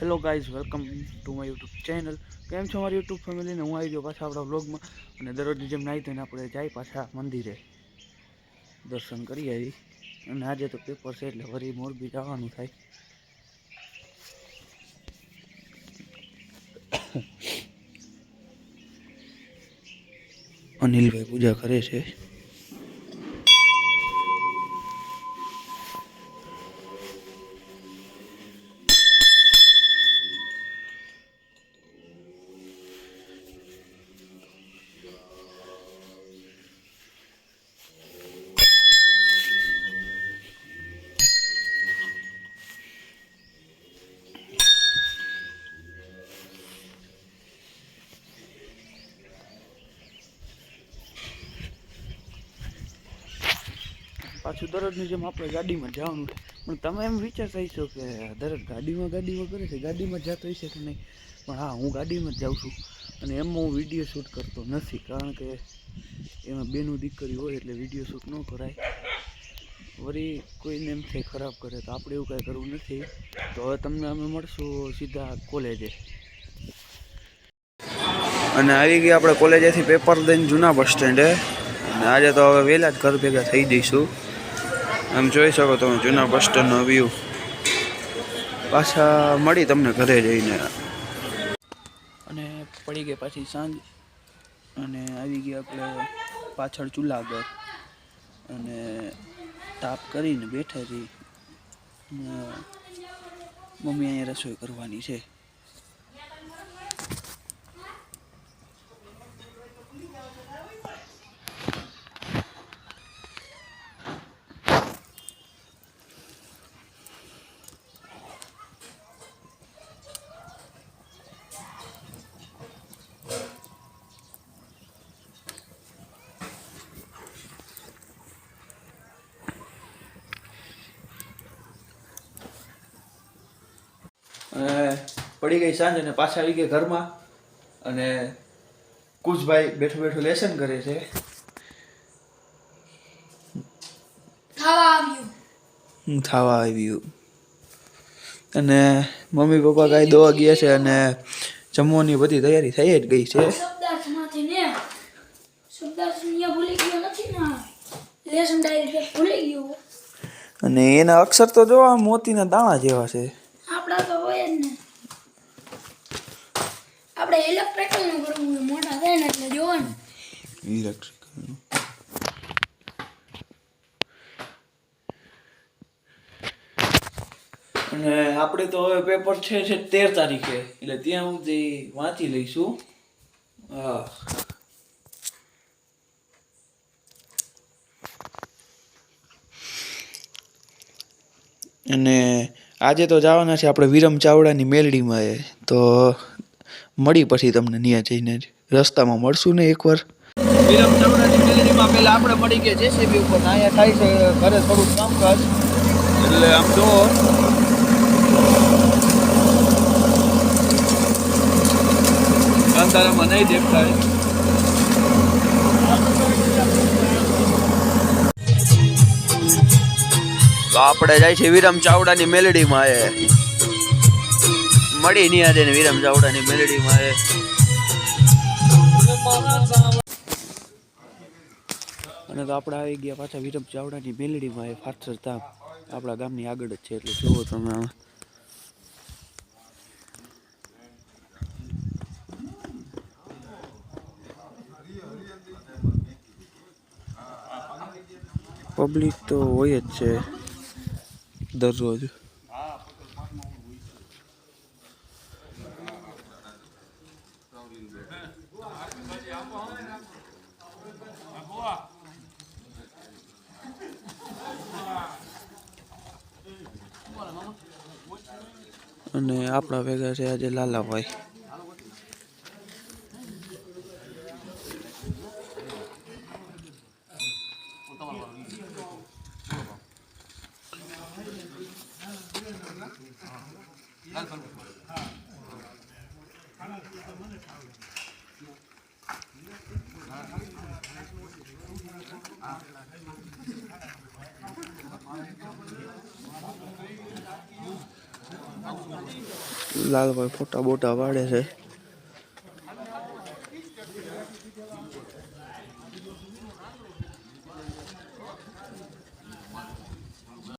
Hello guys welcome to my YouTube channel કેમ છો મારી યુટ્યુબ ફેમિલીને હું આવી ગયો પાછા આપણા વ્લોગમાં અને દરરોજની જેમ નાહી થઈને આપણે જાય પાછા મંદિરે. દર્શન કરી આવી. અને આજે તો પેપર છે એટલે વળી મોરબી જવાનું થાય. અનિલભાઈ પૂજા કરે છે. પાછું દરરોજની જેમ આપણે ગાડીમાં જવાનું પણ તમે એમ વિચારતા હશો કે દરરોજ ગાડીમાં ગાડીમાં કરે છે, ગાડીમાં જતો હશે કે નહીં? પણ હા, હું ગાડીમાં જ જાઉં છું અને એમાં હું વીડિયો શૂટ કરતો નથી, કારણ કે એમાં બેનું દીકરી હોય એટલે વીડિયો શૂટ ન કરાય. વળી કોઈને એમ થાય ખરાબ કરે તો આપણે એવું કાંઈ કરવું નથી. તો હવે તમને અમે મળશું સીધા કોલેજે. અને આવી ગયા આપણે કોલેજેથી પેપર દઈને જૂના બસ સ્ટેન્ડે. અને આજે તો હવે વહેલા જ ઘર ભેગા થઈ જઈશું. આમ જોઈ શકો તમે, જૂના બસ સ્ટેન્ડનો વ્યૂ પાછા મળી તમને ઘરે જઈને. અને પડી ગઈ પાછી સાંજ. અને આવી ગયા આપણે પાછળ ચૂલા આગળ અને તાપ કરીને બેઠા હતી મમ્મી અહીંયા રસોઈ કરવાની છે. પડી ગઈ સાંજ અને પાછા આવી ગયા ઘરમાં. અને કુશભાઈ બેઠું બેઠું લેસન કરે છે. થાવા આવ્યું. આવ્યું. અને મમ્મી પપ્પા કાંઈ દવા ગયા છે અને જમવાની બધી તૈયારી થઈ જ ગઈ છે. અને એના અક્ષર તો જોવા મોતીના દાણા જેવા છે. આપણા તો આપણે ઇલેક્ટ્રિકલનું કરવું છે મોટા થાય ને એટલે જોવાનું ઇલેક્ટ્રિકલ અને આપણે તો હવે પેપર છે છે તેર તારીખે. એટલે ત્યાં હું તે વાંચી લઈશું. હા. અને આજે તો જવાના છે આપણે વિરમ ચાવડાની મેલડીમાં એ. તો મળી પછી તમને ત્યાં જઈને રસ્તામાં મળશું ને એકવાર. વિરમ ચાવડાની મેલડીમાં પહેલા આપણે મળી ગયા જેસીબી ઉપર. અહીંયા થાય છે ઘરે થોડુંક કામકાજ. એટલે આમ જો કાંતારામાં નહીં દેખાય. તો આપણે જાય છે વિરમ ચાવડાની મેલડીમાં એ. મળી નહીં આજે વિરમ ચાવડાની મેલડીમાં એ. અને તો આપણે આવી ગયા પાછા વિરમ ચાવડાની મેલડીમાં એ ફાટસર ધામ. આપણા ગામની આગળ જ છે, એટલે જુઓ તમે પબ્લિક તો હોય જ છે. દરરોજ. અને આપણા ભેગા છે આજે લાલાભાઈ. લાલ ભાઈ ફોટા બોટા પાડે છે.